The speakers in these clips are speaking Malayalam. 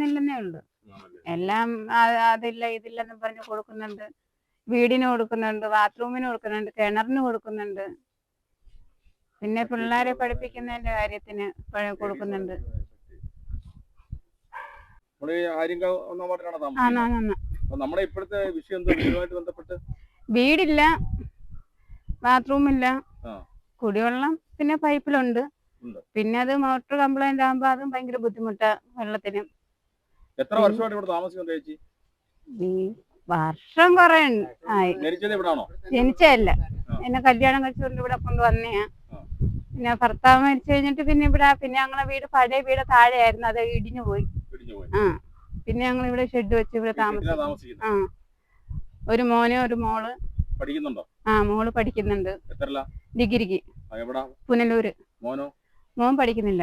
കൊടുക്കുന്നില്ലെന്നേ ഉള്ളു. എല്ലാം അതില്ല ഇതില്ലെന്ന് പറഞ്ഞ് കൊടുക്കുന്നുണ്ട്. വീടിന് കൊടുക്കുന്നുണ്ട് ബാത്റൂമിന് കൊടുക്കുന്നുണ്ട് കിണറിന് കൊടുക്കുന്നുണ്ട്. പിന്നെ പിള്ളേരെ പഠിപ്പിക്കുന്നതിന്റെ കാര്യത്തിന് കൊടുക്കുന്നുണ്ട്. നമ്മുടെ ഇപ്പോഴത്തെ വിഷയം ബന്ധപ്പെട്ട്? വീടില്ല ബാത്റൂമില്ല. കുടിവെള്ളം പിന്നെ പൈപ്പിലുണ്ട്. പിന്നെ അത് മോട്ടർ കംപ്ലൈന്റ് ആകുമ്പോ അതും ഭയങ്കര ബുദ്ധിമുട്ടാ വെള്ളത്തിന്. എത്ര വർഷമായിട്ട് ഇവിടെ താമസിക്കുന്നത് ചേച്ചി? വർഷം കൊറേ ആയി. ജനിച്ചത് ഇവിടാണോ? ജനിച്ചല്ല. എന്നെ കല്യാണം കഴിച്ചുകൊണ്ട് ഇവിടെ കൊണ്ട് വന്നെയാ. പിന്നെ ഭർത്താവ് മരിച്ചു കഴിഞ്ഞിട്ട് പിന്നെ ഇവിടെ പിന്നെ ഞങ്ങളെ വീട് പഴയ വീട് താഴെയായിരുന്നു. അത് ഇടിഞ്ഞു പോയി. ആ. പിന്നെ ഞങ്ങൾ ഇവിടെ ഷെഡ് വെച്ച് ഇവിടെ താമസിക്കും ആ. ഒരു മോനെ ഒരു മോൾ. പഠിക്കുന്നുണ്ടോ? ആ മോൾ പഠിക്കുന്നുണ്ട്. ഡിഗ്രിക്ക്. പുനലൂര്. മോനോ? മോൻ പഠിക്കുന്നില്ല.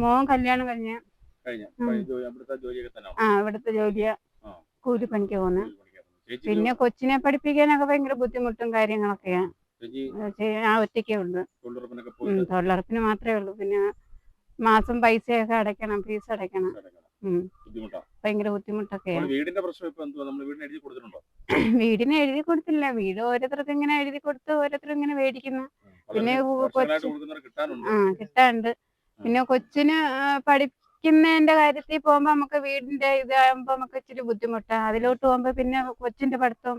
മോൻ കല്യാണം കഴിഞ്ഞ ആ ഇവിടുത്തെ ജോലിയാ. കൂലിപ്പണിക്ക് പോകുന്നത് പിന്നെ കൊച്ചിനെ പഠിപ്പിക്കാനൊക്കെ ഭയങ്കര ബുദ്ധിമുട്ടും കാര്യങ്ങളൊക്കെയാ ആ ഒറ്റയ്ക്കേ ഉള്ളു. തൊഴിലുറപ്പിന് മാത്രമേ ഉള്ളൂ. പിന്നെ മാസം പൈസയൊക്കെ അടയ്ക്കണം ഫീസ് അടയ്ക്കണം. ഭയങ്കര ബുദ്ധിമുട്ടൊക്കെയാണ് വീടിനെ എഴുതി കൊടുത്തില്ല. വീട് ഓരോരുത്തർക്ക് ഇങ്ങനെ എഴുതി കൊടുത്ത് ഓരോരുത്തർ ഇങ്ങനെ മേടിക്കുന്നു. പിന്നെ ആ കിട്ടാണ്ട് പിന്നെ കൊച്ചിന് ആ, പഠിക്കുന്നതിന്റെ കാര്യത്തിൽ പോകുമ്പോ നമുക്ക് വീടിന്റെ ഇതാകുമ്പോ നമുക്ക് ഇച്ചിരി ബുദ്ധിമുട്ടാ. അതിലോട്ട് പോകുമ്പോ പിന്നെ കൊച്ചിന്റെ പഠിത്തം.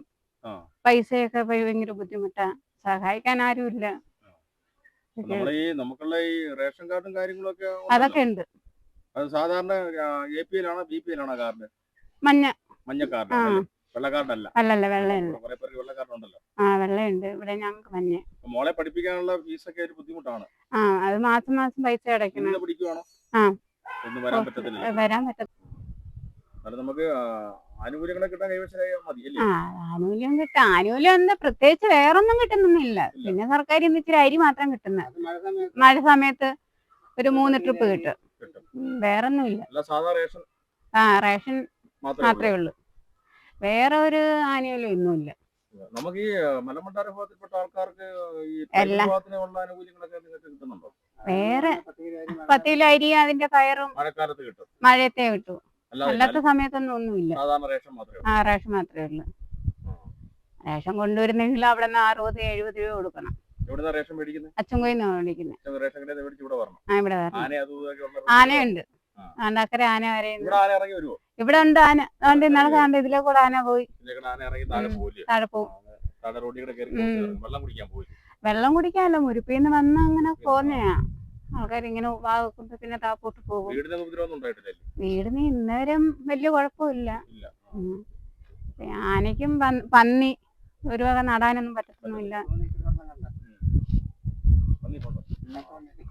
പൈസയൊക്കെ ഭയങ്കര ബുദ്ധിമുട്ടാ. സഹായിക്കാൻ ആരുമില്ല നമുക്കുള്ള ഈ റേഷൻ കാർഡും കാര്യങ്ങളൊക്കെ. അതൊക്കെ ഉണ്ട്. അത് സാധാരണ എ പി എല്ലാണോ ബി പി എല്ലാണോ കാർഡ്? മഞ്ഞ. മഞ്ഞ കാർഡ് ആ. വെള്ള കാർഡല്ല. അല്ലല്ല വെള്ളയുണ്ട്. കുറെ പേർക്ക് വെള്ള കാർഡ് ഉണ്ടല്ലോ. ആ വെള്ളയുണ്ട്. ഇവിടെ ഞങ്ങൾക്ക് മഞ്ഞ. മോളെ പഠിപ്പിക്കാനുള്ള ഫീസൊക്കെ ഒരു ബുദ്ധിമുട്ടാണ്. ആ അത് മാസം മാസം പൈസ അടയ്ക്കണം. പഠിക്കുവാണോ? ആ. ഒന്നും വരാൻ പറ്റത്തില്ല വരാൻ പറ്റത്തില്ല. അത് നമുക്ക് ആനുകൂല്യങ്ങളെ കിട്ടാൻ കൈവശമായി മതി അല്ലേ? ആ ആനുകൂല്യം കിട്ടാൻ ആനുകൂല്യം എന്താ പ്രത്യേകിച്ച് വേറൊന്നും കിട്ടുന്നൊന്നുമില്ല. കിട്ടുന്നില്ല പിന്നെ സർക്കാർ ഇച്ചിരി അരി മാത്രം കിട്ടുന്നത് മഴ സമയത്ത് ഒരു മൂന്ന് ട്രിപ്പ് കിട്ടും. വേറൊന്നുമില്ല. അല്ല സാധാ റേഷൻ ആ റേഷൻ മാത്രമേ ഉള്ളു. വേറെ ഒരു ആനുകൂല്യം ഒന്നുമില്ല. നമുക്ക് ഈ മലമണ്ടാര വിഭാഗത്തിൽപ്പെട്ട ആൾക്കാർക്ക് ഈ വിഭാഗത്തിനുള്ള ആനുകൂല്യങ്ങളൊക്കെ നിങ്ങൾക്ക് കിട്ടുന്നുണ്ടോ? വേറെ പത്തില അരി അതിന്റെ കയറും മഴക്കാലത്ത് കിട്ടും. മഴയത്തെ കിട്ടൂ. അല്ലാത്ത സമയത്തൊന്നും ഒന്നുമില്ല. സാധാരണ റേഷൻ മാത്രമേ ആ റേഷൻ മാത്രമേ ഉള്ളൂ. റേഷൻ കൊണ്ടുവരുന്നെങ്കിൽ അവിടെ നിന്ന് അറുപത് എഴുപത് രൂപ കൊടുക്കണം. മേടിക്കുന്നത് ആനയുണ്ട്. ആണ്ടാക്കര ആന വരെയുണ്ട് ഇവിടെ ഉണ്ട് ആന. അതുകൊണ്ട് ഇന്നലെ കണ്ട് ഇതിലെ കൂടെ ആന പോയി. താഴെ പോവും. വെള്ളം കുടിക്കാമല്ലോ മുരുപ്പിന്ന് വന്ന് അങ്ങനെ പോന്നെയാ. ആൾക്കാർ ഇങ്ങനെ വാക്കുമ്പോ പിന്നെ താപ്പോട്ട് പോകും. വീടിന് ഇന്നവരും ഇന്നേരം വലിയ കുഴപ്പമില്ല. ആനയ്ക്കും പന്നി- ഒരു വക നടാനൊന്നും പറ്റത്തൊന്നുമില്ല.